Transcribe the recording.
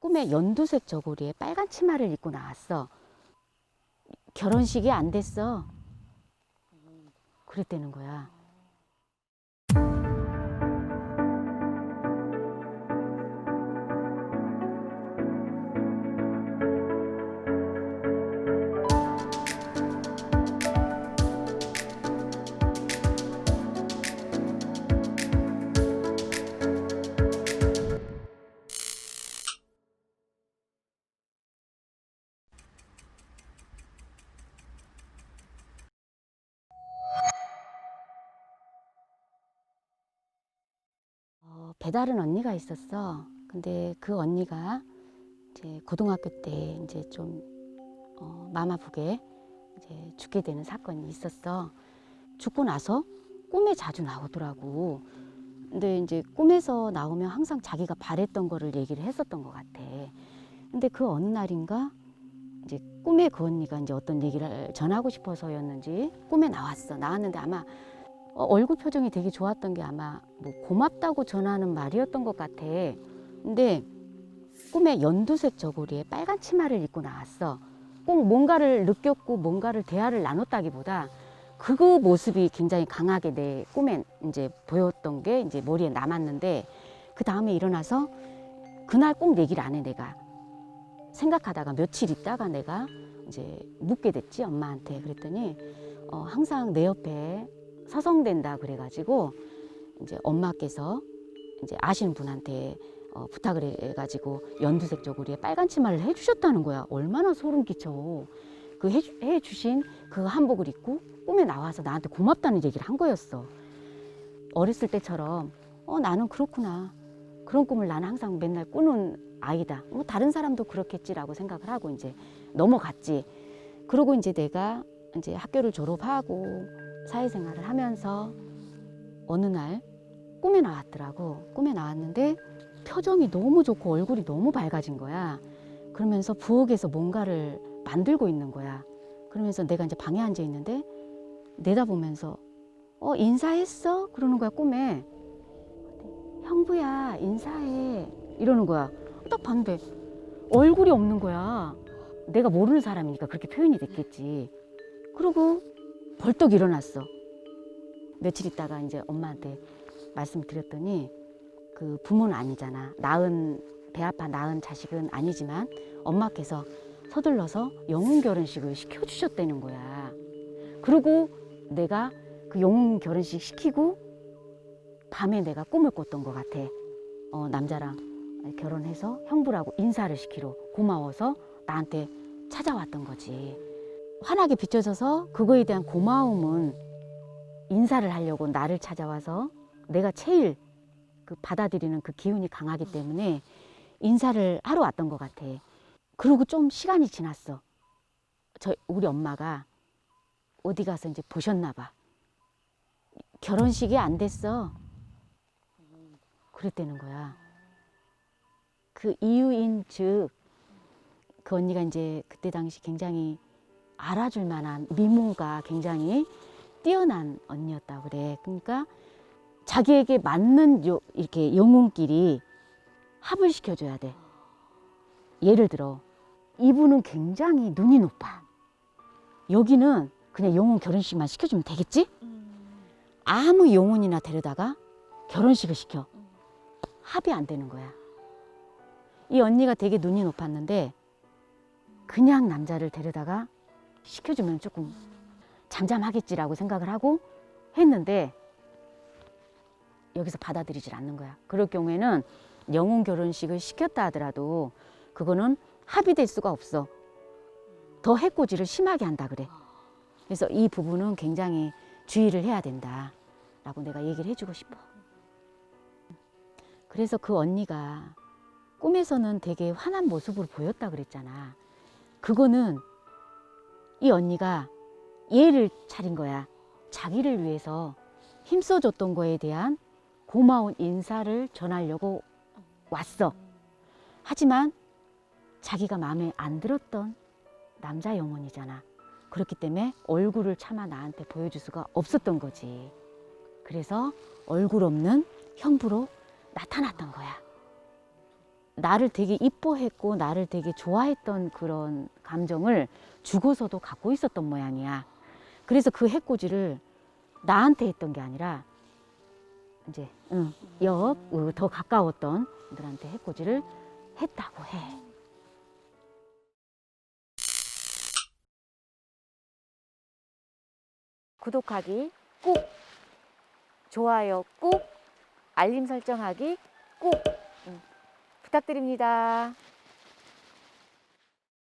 꿈에 연두색 저고리에 빨간 치마를 입고 나왔어. 결혼식이 안 됐어. 그랬다는 거야. 배다른 언니가 있었어. 근데 그 언니가 이제 고등학교 때 이제 좀 어, 아프게 이제 죽게 되는 사건이 있었어. 죽고 나서 꿈에 자주 나오더라고. 근데 이제 꿈에서 나오면 항상 자기가 바랬던 거를 얘기를 했었던 것 같아. 근데 그 어느 날인가 이제 꿈에 그 언니가 이제 어떤 얘기를 전하고 싶어서였는지 꿈에 나왔어. 나왔는데 아마 어, 얼굴 표정이 되게 좋았던 게 아마 뭐 고맙다고 전하는 말이었던 것 같아. 근데 꿈에 연두색 저고리에 빨간 치마를 입고 나왔어. 꼭 뭔가를 느꼈고 뭔가를 대화를 나눴다기보다 그 모습이 굉장히 강하게 내 꿈에 이제 보였던 게 이제 머리에 남았는데 그 다음에 일어나서 그날 꼭 얘기를 안 해 내가 생각하다가 며칠 있다가 내가 이제 묻게 됐지 엄마한테 그랬더니 어, 항상 내 옆에 서성된다 그래가지고 이제 엄마께서 이제 아시는 분한테 어, 부탁을 해가지고 연두색 저고리에 빨간 치마를 해주셨다는 거야. 얼마나 소름 끼쳐. 그 해주, 해주신 그 한복을 입고 꿈에 나와서 나한테 고맙다는 얘기를 한 거였어. 어렸을 때처럼 어 나는 그렇구나. 그런 꿈을 나는 항상 맨날 꾸는 아이다. 뭐 다른 사람도 그렇겠지라고 생각을 하고 이제 넘어갔지. 그러고 이제 내가 이제 학교를 졸업하고 사회생활을 하면서 어느 날 꿈에 나왔더라고. 꿈에 나왔는데 표정이 너무 좋고 얼굴이 너무 밝아진 거야. 그러면서 부엌에서 뭔가를 만들고 있는 거야. 그러면서 내가 이제 방에 앉아 있는데 내다보면서 어 인사했어? 그러는 거야 꿈에. 형부야 인사해 이러는 거야. 딱 봤는데 얼굴이 없는 거야. 내가 모르는 사람이니까 그렇게 표현이 됐겠지. 그러고 벌떡 일어났어. 며칠 있다가 이제 엄마한테 말씀을 드렸더니 그 부모는 아니잖아. 낳은 배 아파 낳은 자식은 아니지만 엄마께서 서둘러서 영혼 결혼식을 시켜주셨다는 거야. 그리고 내가 그 영혼 결혼식 시키고 밤에 내가 꿈을 꿨던 것 같아. 어, 남자랑 결혼해서 형부라고 인사를 시키러 고마워서 나한테 찾아왔던 거지. 환하게 비춰져서 그거에 대한 고마움은 인사를 하려고 나를 찾아와서 내가 제일 그 받아들이는 그 기운이 강하기 때문에 인사를 하러 왔던 것 같아. 그리고 좀 시간이 지났어. 저 우리 엄마가 어디 가서 이제 보셨나 봐. 결혼식이 안 됐어. 그랬다는 거야. 그 이유인 즉, 그 언니가 이제 그때 당시 굉장히 알아줄 만한 미모가 굉장히 뛰어난 언니였다 그래. 그러니까 자기에게 맞는 요, 이렇게 영혼끼리 합을 시켜줘야 돼. 예를 들어, 이분은 굉장히 눈이 높아. 여기는 그냥 영혼 결혼식만 시켜주면 되겠지? 아무 영혼이나 데려다가 결혼식을 시켜. 합이 안 되는 거야. 이 언니가 되게 눈이 높았는데, 그냥 남자를 데려다가 시켜주면 조금 잠잠하겠지라고 생각을 하고 했는데, 여기서 받아들이질 않는 거야. 그럴 경우에는 영혼 결혼식을 시켰다 하더라도 그거는 합의될 수가 없어. 더 해코지를 심하게 한다 그래. 그래서 이 부분은 굉장히 주의를 해야 된다라고 내가 얘기를 해주고 싶어. 그래서 그 언니가 꿈에서는 되게 환한 모습으로 보였다 그랬잖아. 그거는 이 언니가 예를 차린 거야. 자기를 위해서 힘써줬던 거에 대한 고마운 인사를 전하려고 왔어. 하지만 자기가 마음에 안 들었던 남자 영혼이잖아. 그렇기 때문에 얼굴을 차마 나한테 보여줄 수가 없었던 거지. 그래서 얼굴 없는 형부로 나타났던 거야. 나를 되게 이뻐했고 나를 되게 좋아했던 그런 감정을 죽어서도 갖고 있었던 모양이야. 그래서 그 해코지를 나한테 했던 게 아니라 이제 응, 옆, 어, 더 가까웠던 분들한테 해코지를 했다고 해. 구독하기 꾹, 좋아요 꾹, 알림 설정하기 꾹 음, 부탁드립니다.